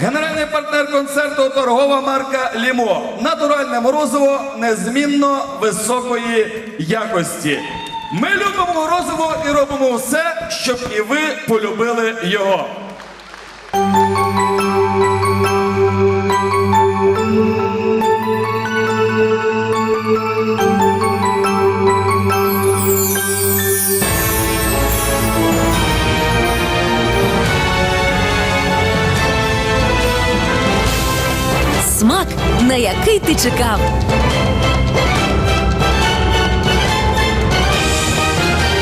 Генеральний партнер концерту торгова марка Лімо. Натуральне морозиво незмінно високої якості. Ми любимо морозиво і робимо все, щоб і ви полюбили його. На який ти чекав.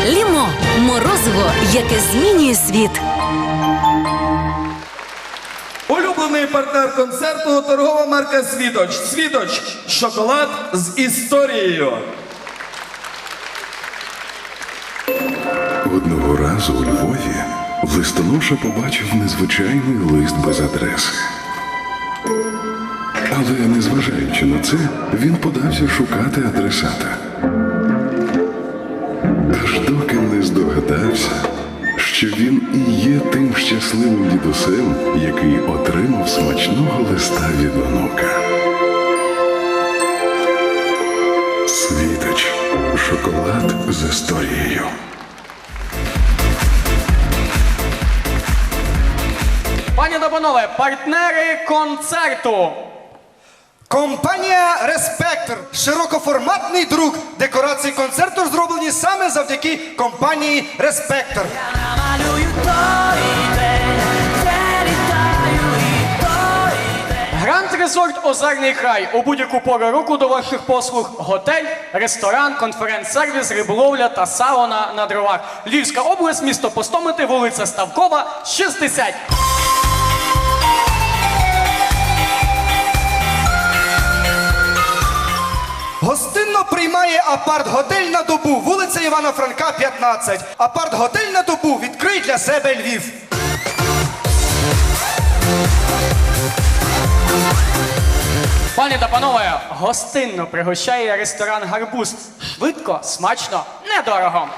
Лімо морозиво, яке змінює світ. Улюблений партнер концерту торгова марка Світоч. Світоч шоколад з історією. Одного разу у Львові листоноша побачив незвичайний лист без адреси. Але незважаючи на це, він подався шукати адресата. Аж доки не здогадався, що він і є тим щасливим дідусем, який отримав смачного листа від онука. Світоч. Шоколад з історією. Пані та панове, партнери концерту. Компанія Респектор широкоформатний друк. Декорації концерту зроблені саме завдяки компанії Респектор. Гранд Резорт Озерний край. У будь-яку пору року до ваших послуг готель, ресторан, конференц-сервіс, риболовля та сауна на дровах. Львівська область, місто Постомити, вулиця Ставкова, 60. Приймає апарт-готель на добу, вулиця Івана Франка, 15. Апарт-готель на добу відкрий для себе Львів. Пані та панове, гостинно пригощає ресторан Гарбуз. Швидко, смачно, недорого.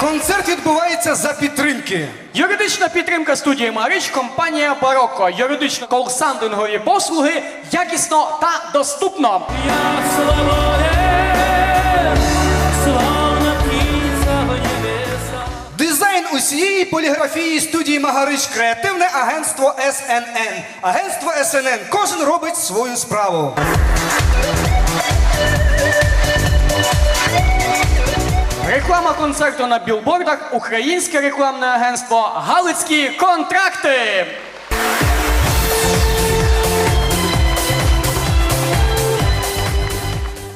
Концерт відбувається за підтримки. Юридична підтримка студії Марич, компанія Барокко. Юридично-колсандингові послуги якісно та доступно. Дизайн усієї поліграфії студії Магарич креативне агентство СНН. Агентство СНН. Кожен робить свою справу. Реклама концерту на білбордах, українське рекламне агентство Галицькі контракти.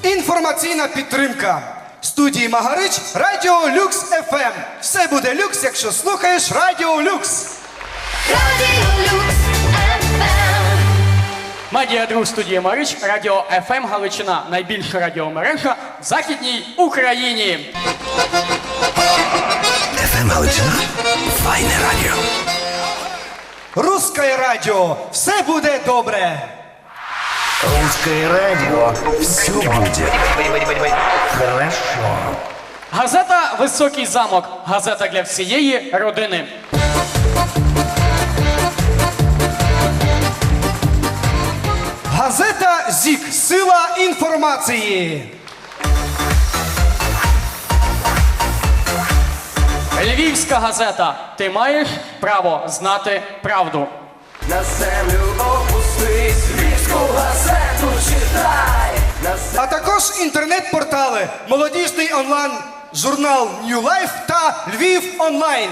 Інформаційна підтримка. Студії Магарич Радіо Люкс ФМ. Все буде люкс, якщо слухаєш Радіо Люкс. Radio Lux FM. Медіадруг студії Марич, радіо ФМ Галичина. Найбільша радіомережа в Західній Україні. Галичина. Файне радіо. Русське радіо. Все буде добре. Русское радио. Все будет хорошо. Газета Високий замок. Газета для всієї родини. Газета ЗІК. Сила інформації. Львівська газета. Ти маєш право знати правду. На землю опустись, львівську газету читай. Землю А також інтернет-портали, молодіжний онлайн журнал New Life та Львів онлайн.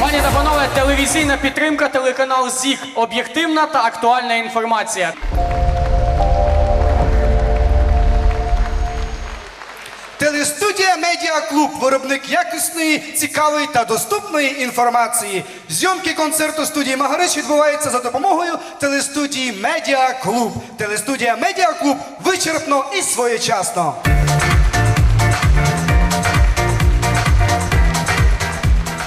Пані та панове, телевізійна підтримка, телеканал ЗІК. Об'єктивна та актуальна інформація. Телестудія Медіа Клуб, виробник якісної, цікавої та доступної інформації. Зйомки концерту студії Магарич відбуваються за допомогою телестудії Медіа Клуб. Телестудія Медіа Клуб вичерпно і своєчасно.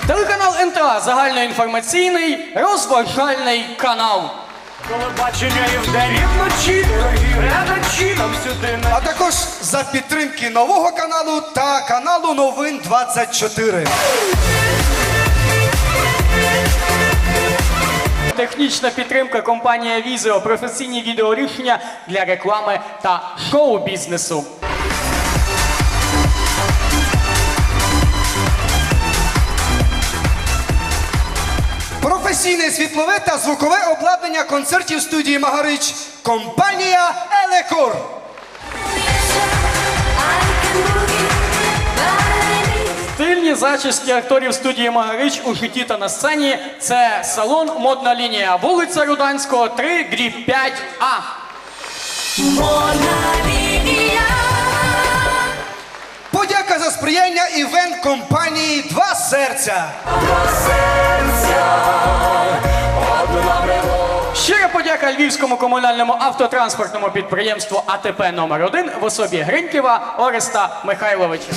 Телеканал НТА загальноінформаційний розважальний канал. Телебачення і вдень, і вночі, дорогі глядачі, нам сюди не А також за підтримки нового каналу та каналу Новин 24. Технічна підтримка компанія Візео, професійні відеорішення для реклами та шоу-бізнесу. Професійне світлове та звукове обладнання концертів студії Магарич. Компанія Елекор. Стильні зачіски акторів студії Магарич у житті та на сцені це салон Модна лінія, вулиця Руданського, 3, дріб 5А. Подяка за сприяння івент компанії Два серця. Щира подяка львівському комунальному автотранспортному підприємству АТП номер 1 в особі Гриньківа Ореста Михайловича.